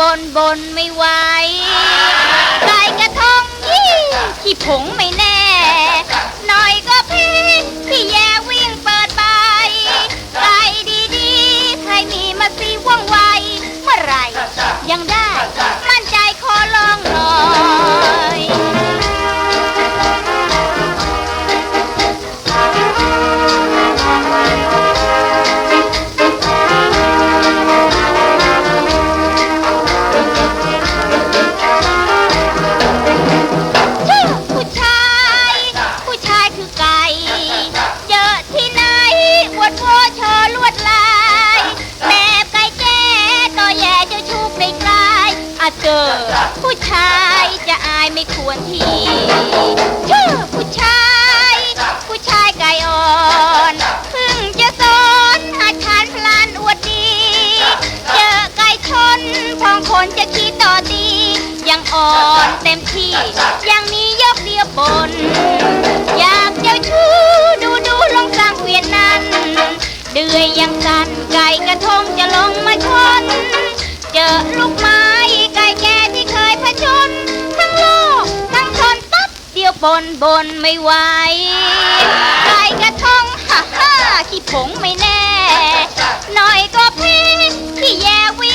บนบนไม่ไหวไก่กระทงยี่ขี้ผงไม่ อาเจอ ผู้ชายจะอายไม่ควรทีชื่อผู้ชาย ผู้ชายไก่อ่อนเพิ่งจะสอนหัดขานพลานอวดดี เจอไก่ชนพองคนจะคิดต่อดียังอ่อนเต็มที่ย่างนี้ยกเดียวบน อยากเจ้าชู้ดูดูลองสร้างเวียนนั้น เดือยยังสั่นไก่กระทงจะลงมาชน บนบนไม่ไหวใครกระทงฮ่าฮ่าขี้ผงไม่แน่ หน่อยก็พี่พี่แย่วิ